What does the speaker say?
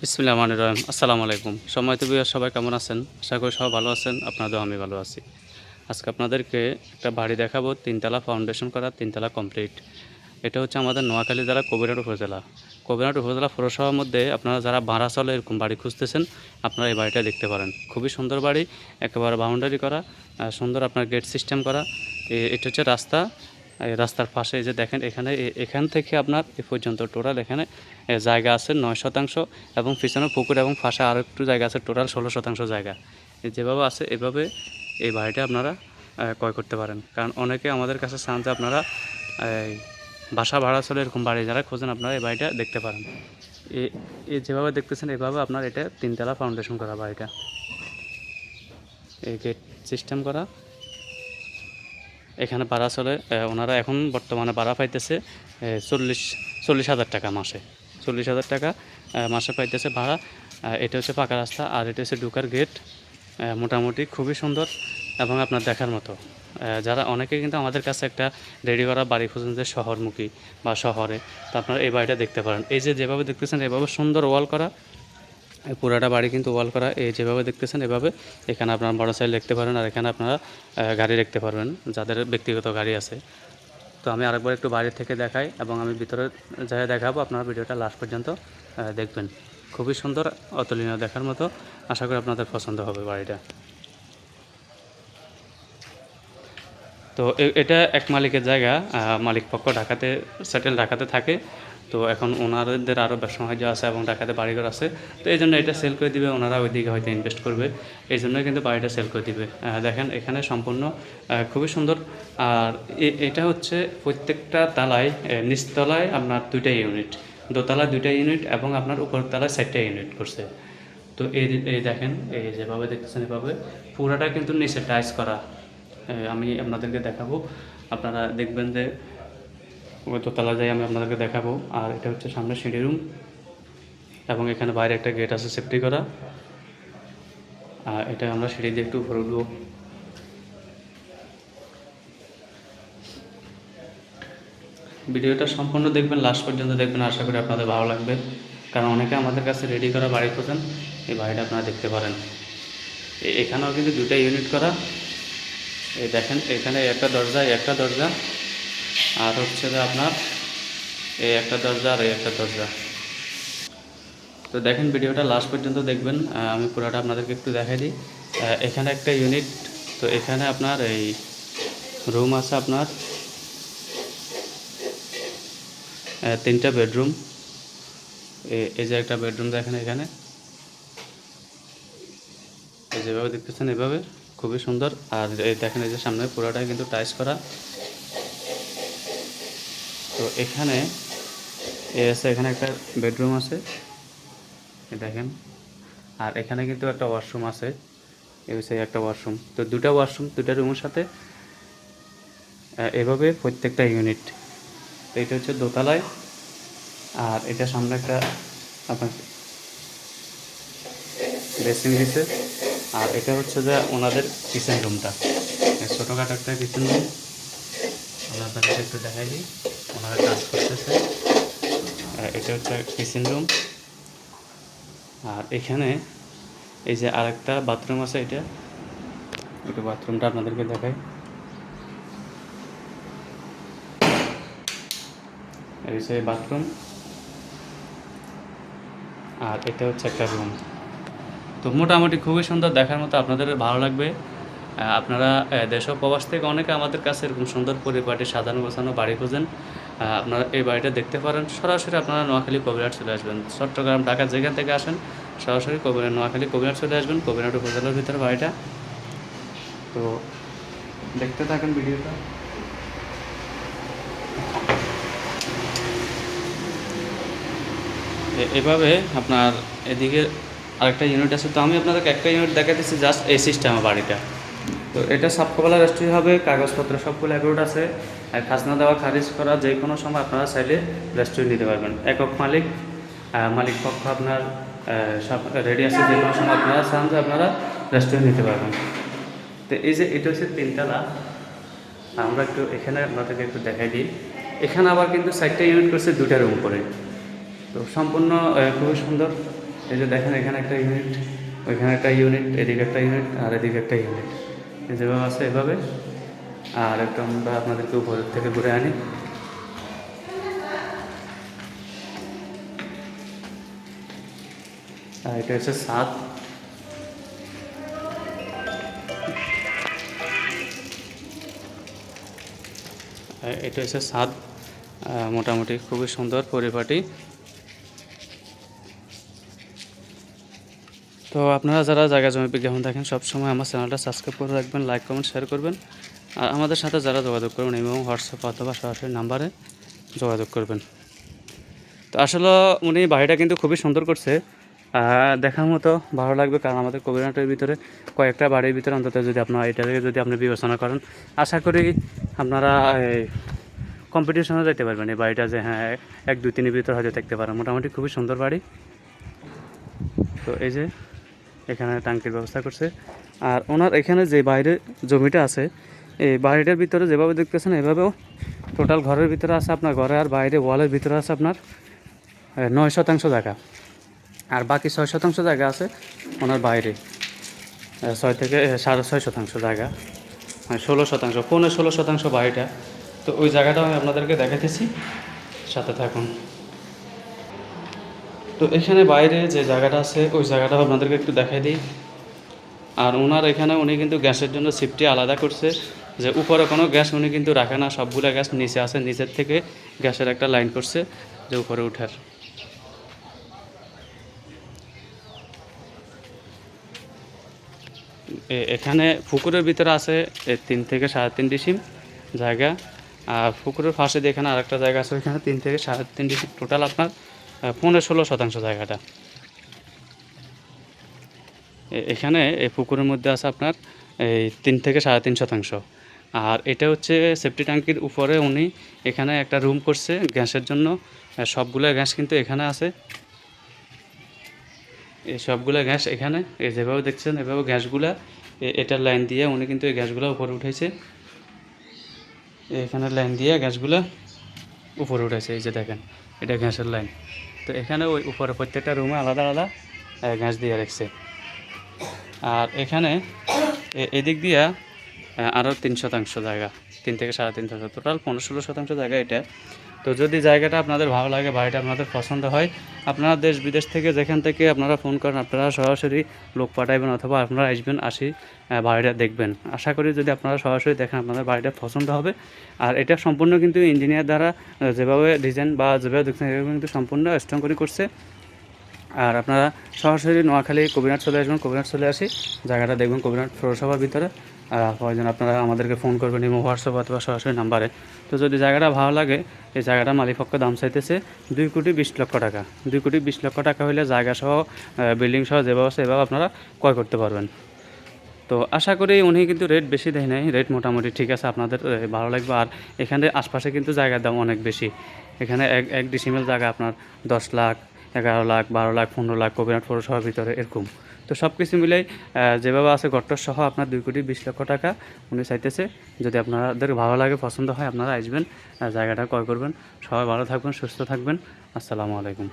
বিসমিল্লাহ রহমান রহিম। আসসালামু আলাইকুম। সময় তো সবাই কেমন আছেন? আশা করি সবাই ভালো আছেন, আপনাদেরও আমি ভালো আছি। আজকে আপনাদেরকে একটা বাড়ি দেখাবো, তিনতলা ফাউন্ডেশন করা, তিনতলা কমপ্লিট এটা হচ্ছে আমাদের নোয়াখালী জেলা কবিরাট উপজেলা। কবিরহাট উপজেলা পৌরসভার মধ্যে আপনারা যারা ভাড়া চলে এরকম বাড়ি খুঁজতেছেন, আপনারা এই বাড়িটা দেখতে পারেন। খুবই সুন্দর বাড়ি, একেবারে বাউন্ডারি করা সুন্দর আপনার গেট সিস্টেম করা। এটা হচ্ছে রাস্তা রাস্তার পাশে যে দেখেন, এখানে এখান থেকে আপনার এ পর্যন্ত টোটাল এখানে জায়গা আছে নয় শতাংশ এবং পিছনে পুকুর এবং পাশে আরও একটু জায়গা আছে, টোটাল ষোলো শতাংশ জায়গা। যেভাবে আছে, এভাবে এই বাড়িটা আপনারা ক্রয় করতে পারেন। কারণ অনেকে আমাদের কাছে চান যে আপনারা বাসা ভাড়া চলে এরকম বাড়ি, যারা খোঁজেন আপনারা এই বাড়িটা দেখতে পারেন। এ যেভাবে দেখতেছেন, এভাবে আপনার এটা তিনতলা ফাউন্ডেশন করা বাড়িটা। এই গেট সিস্টেম করা এখানে ভাড়া চলে ওনারা এখন বর্তমানে ভাড়া পাইতেছে চল্লিশ চল্লিশ হাজার টাকা মাসে। চল্লিশ হাজার টাকা মাসে পাইতেছে ভাড়া। এটা হচ্ছে পাকা রাস্তা, আর এটা হচ্ছে ঢুকার গেট মোটামুটি খুবই সুন্দর এবং আপনার দেখার মতো। যারা অনেকে কিন্তু আমাদের কাছে একটা রেডি করা বাড়ি খুঁজেন যে শহরমুখী বা শহরে, তো আপনারা এই বাড়িটা দেখতে পারেন। এই যে যেভাবে দেখতেছেন, এভাবে সুন্দর ওয়াল করা পুরাটা বাড়ি কিন্তু ওয়াল করা, এই যেভাবে দেখতেছেন এভাবে, এখানে আপনার বড় সাইজ লিখতে পারেন আর এখানে আপনারা গাড়ি দেখতে পারবেন, যাদের ব্যক্তিগত গাড়ি আছে। তো আমি আরেকবার একটু বাইরে থেকে দেখাই এবং আমি ভিতরে যাই দেখাবো, আপনারা ভিডিওটা লাস্ট পর্যন্ত দেখবেন। খুবই সুন্দর, অতুলনীয় দেখার মতো, আশা করি আপনাদের পছন্দ হবে বাড়িটা। তো এটা এক মালিকের জায়গা মালিক পক্ষ ঢাকাতে, সেটেল ঢাকাতে থাকে। তো এখন ওনাদের আরও ব্যবসা বাণিজ্য আছে এবং ঢাকাতে বাড়িঘর আছে। তো এই জন্য এটা সেল করে দিবে, ওনারা ওইদিকে হয়তো ইনভেস্ট করবে। এই জন্যই কিন্তু বাড়িটা সেল করে দিবে। দেখেন, এখানে সম্পূর্ণ খুবই সুন্দর। আর এটা হচ্ছে প্রত্যেকটা তালায় নিচতলায় আপনার দুইটা ইউনিট দোতলায় দুইটা ইউনিট এবং আপনার উপরতলায় চারটা ইউনিট করছে। তো এই এই দেখেন, এই যেভাবে দেখতেছেন এভাবে, পুরাটা কিন্তু নিচে টাইস করা। আমি আপনাদেরকে দেখাবো। আপনারা দেখবেন যে ওই দোতলা যাই আমি আপনাদেরকে দেখাবো। আর এটা হচ্ছে সামনে সিঁড়ি রুম এবং এখানে বাইরে একটা গেট আছে সেফটি করা। আর এটা আমরা সিঁড়ি দিয়ে একটু উপরে উঠবো। ভিডিওটা সম্পূর্ণ দেখবেন লাস্ট পর্যন্ত দেখবেন, আশা করি আপনাদের ভালো লাগবে। কারণ অনেকে আমাদের কাছে রেডি করা বাড়ি খোঁজেন, এই বাড়িটা আপনারা দেখতে পারেন। এখানেও কিন্তু দুটা ইউনিট করা। এই দেখেন, এখানে একটা দরজা একটা দরজা। আর হচ্ছে যে আপনার এই একটা দরজা আর এই একটা দরজা। তো দেখেন ভিডিওটা লাস্ট পর্যন্ত দেখবেন। আমি পুরোটা আপনাদেরকে একটু দেখাই দিই। এখানে একটা ইউনিট তো এখানে আপনার এই রুম আছে আপনার তিনটা বেডরুম এই যে একটা বেডরুম দেখেন এখানে। যেভাবে দেখতেছেন এভাবে, খুবই সুন্দর। আর দেখেন এই যে সামনে পুরোটাই কিন্তু টাইস করা। তো এখানে আছে, এখানে একটা বেডরুম আছে দেখেন। আর এখানে কিন্তু একটা ওয়াশরুম আছে হচ্ছে একটা ওয়াশরুম। তো দুটা ওয়াশরুম, দুটা রুমের সাথে এভাবে প্রত্যেকটা ইউনিট। তো এটা হচ্ছে দোতলায়, আর এটা সামনে একটা আপনার ড্রেসিং দিছে। আর এটা হচ্ছে যে ওনাদের কিচেন রুমটা। ছোটোখাটো একটা কিচেন রুম। আপনাদের একটু দেখাই দিই। ওনারা কাজ করতেছে। আর এটা হচ্ছে কিচেন রুম আর এখানে এই যে আরেকটা বাথরুম আছে এটা। একটু বাথরুমটা আপনাদেরকে দেখাই। এই যে বাথরুম আর এটা হচ্ছে একটা রুম তো মোটামুটি খুবই সুন্দর দেখার মতো আপনাদের ভালো লাগবে। আপনারা দেশ প্রবাস থেকে অনেকে আমাদের কাছে এরকম সুন্দর পরিপাটি সাজানো গোছানো বাড়ি খোঁজেন। আপনারা এই বাড়িটা দেখতে পারেন। সরাসরি আপনারা নোয়াখালী কবিরাট চলে আসবেন। চট্টগ্রাম, ঢাকা যেখান থেকে আসেন, সরাসরি কবিরাট নোয়াখালী কবিরাট চলে আসবেন কবিরাট উপজেলার ভিতরে বাড়িটা। তো দেখতে থাকেন ভিডিওটা। এভাবে আপনার এদিকে আরেকটা ইউনিট আছে। তো আমি আপনাদেরকে একটা ইউনিট দেখাতেছি জাস্ট এই সিস্টেমে বাড়িটা। তো এটা সাবকবলা রেস্টুরি হবে, কাগজপত্র সবগুলো অ্যাপ্রুভ আছে। আর খাজনা দেওয়া, খারিজ করা যে কোনো সময় আপনারা চাইলে রেস্টুরেন্ট নিতে পারবেন। একক মালিক মালিক পক্ষ আপনার সব রেডি আছে, যে কোনো সময় আপনারা চান যে আপনারা রেস্টুরেন্ট নিতে পারবেন। তো এই যে এটা হচ্ছে তিনতলা, আমরা একটু এখানে আপনাদেরকে একটু দেখাই দিই। এখানে আবার কিন্তু চারটা ইউনিট করছে দুটা রুম করে। তো সম্পূর্ণ খুবই সুন্দর। এই যে দেখেন, এখানে একটা ইউনিট ওইখানে একটা ইউনিট এদিকে একটা ইউনিট আর এদিকে একটা ইউনিট যেভাবে আছে এভাবে। আর একটু আমরা আপনাদেরকে উপরের থেকে ঘুরে আনি। আর এটা হচ্ছে সাত। এটা হচ্ছে আহ, মোটামুটি খুবই সুন্দর পরিপাটি। তো আপনারা যারা জায়গা জমি বিজ্ঞাপন দেখেন সবসময় আমার চ্যানেলটা সাবস্ক্রাইব করে রাখবেন, লাইক, কমেন্ট শেয়ার করবেন। আর আমাদের সাথে যারা যোগাযোগ করবেন এবং হোয়াটসঅ্যাপ অথবা সরাসরি নাম্বারে যোগাযোগ করবেন। তো আসলে উনি বাড়িটা কিন্তু খুবই সুন্দর করছে। দেখার মতো ভালো লাগবে কারণ আমাদের কবিরাটের ভিতরে কয়েকটা বাড়ির ভিতরে অন্তত যদি আপনারা এটাকে যদি আপনি বিবেচনা করেন, আশা করি আপনারা কম্পিটিশনে যেতে পারবেন। এই বাড়িটা যে হ্যাঁ এক দুই তিনের ভিতরে হয়তো দেখতে পারেন। মোটামুটি খুবই সুন্দর বাড়ি। তো এই যে এখানে টাঙ্কির ব্যবস্থা করছে। আর ওনার এখানে যে বাইরে জমিটা আছে, এই বাড়িটার ভিতরে যেভাবে দেখতেছেন, এভাবেও টোটাল ঘরের ভিতরে আছে আপনার, ঘরে আর বাইরে ওয়ালের ভিতরে আছে আপনার নয় শতাংশ জায়গা। আর বাকি ছয় শতাংশ জায়গা আছে ওনার বাইরে। ছয় থেকে সাড়ে ছয় শতাংশ জায়গা। মানে ষোলো শতাংশ পনেরো ষোলো শতাংশ বাড়িটা তো ওই জায়গাটাও আমি আপনাদেরকে দেখাতেছি সাথে থাকুন। তো এখানে বাইরে যে জায়গাটা আছে, ওই জায়গাটা আপনাদেরকে একটু দেখাই দিই। আর ওনার এখানে উনি কিন্তু গ্যাসের জন্য সিফটি আলাদা করছে। যে উপরে কোনো গ্যাস উনি কিন্তু রাখে না, সবগুলো গ্যাস নিচে আছে, নিচের থেকে গ্যাসের একটা লাইন করছে যে উপরে উঠার। এখানে পুকুরের ভিতরে আছে তিন থেকে সাড়ে তিন ডিসিম জায়গা। আর পুকুরের পাশে দিয়ে এখানে আরেকটা জায়গা আছে, ওইখানে তিন থেকে সাড়ে তিন ডিসিম টোটাল আপনার। পনেরো ষোলো শতাংশ জায়গাটা। এখানে এই পুকুরের মধ্যে আছে আপনার এই তিন থেকে সাড়ে তিন শতাংশ। আর এটা হচ্ছে সেফটি ট্যাঙ্কির উপরে উনি এখানে একটা রুম করছে গ্যাসের জন্য। সবগুলো গ্যাস কিন্তু এখানে আছে। এই সবগুলো গ্যাস এখানে, এই যেভাবে দেখছেন এভাবে গ্যাসগুলা এটার লাইন দিয়ে উনি কিন্তু এই গ্যাসগুলো উপরে উঠেছে এখানে লাইন দিয়ে গ্যাসগুলো উপরে উঠেছে এই যে দেখেন। এটা গ্যাসের লাইন। তো এখানে ওই উপরে প্রত্যেকটা রুমে আলাদা আলাদা গ্যাস দিয়ে রাখছে। আর এখানে এদিক দিয়া আরও তিন শতাংশ জায়গা। তিন থেকে সাড়ে তিন শতাংশ। টোটাল পনেরো ষোলো শতাংশ জায়গা এটা। তো যদি জায়গাটা আপনাদের ভালো লাগে, বাড়িটা আপনাদের পছন্দ হয়, আপনারা দেশ বিদেশ থেকে যেখান থেকে আপনারা ফোন করেন, আপনারা সরাসরি লোক পাঠাইবেন অথবা আপনারা আসবেন, আসি বাড়িটা দেখবেন। আশা করি যদি আপনারা সরাসরি দেখেন, আপনাদের বাড়িটা পছন্দ হবে। আর এটা সম্পূর্ণ কিন্তু ইঞ্জিনিয়ার দ্বারা যেভাবে ডিজাইন বা যেভাবে দেখছেন এভাবে কিন্তু সম্পূর্ণ স্ট্রং করে করছে। আর আপনারা সরাসরি নোয়াখালী কবিরাট চলে আসবেন কবিরাট চলে আসি, জায়গাটা দেখবেন কবিরাট পৌরসভার ভিতরে। প্রয়োজন আপনারা আমাদেরকে ফোন করবেন এবং হোয়াটসঅ্যাপ অথবা সরাসরি নাম্বারে। তো যদি জায়গাটা ভালো লাগে, এই জায়গাটা মালিকপক্ষ দাম চাইতেছে দুই কোটি বিশ লক্ষ টাকা। দুই কোটি বিশ লক্ষ টাকা হলে জায়গা সহ বিল্ডিং সহ যেভাবে এভাবে আপনারা ক্রয় করতে পারবেন। তো আশা করি উনি কিন্তু রেট বেশি দেয় নাই। রেট মোটামুটি ঠিক আছে, আপনাদের ভালো লাগবে। আর এখানে আশপাশে কিন্তু জায়গার দাম অনেক বেশি। এখানে এক এক ডিসিমেল জায়গা আপনার দশ লাখ, এগারো লাখ, বারো লাখ, পনেরো লাখ কবিরাট পৌরসভার ভিতরে এরকম। তো সব কিছু মিলেই যেভাবে আছে গট্টর সহ আপনার দুই কোটি বিশ লক্ষ টাকা উনি চাইতেছে। যদি আপনাদের ভালো লাগে, পছন্দ হয়, আপনারা আসবেন জায়গাটা ক্রয় করবেন। সবাই ভালো থাকবেন, সুস্থ থাকবেন। আসসালামু আলাইকুম।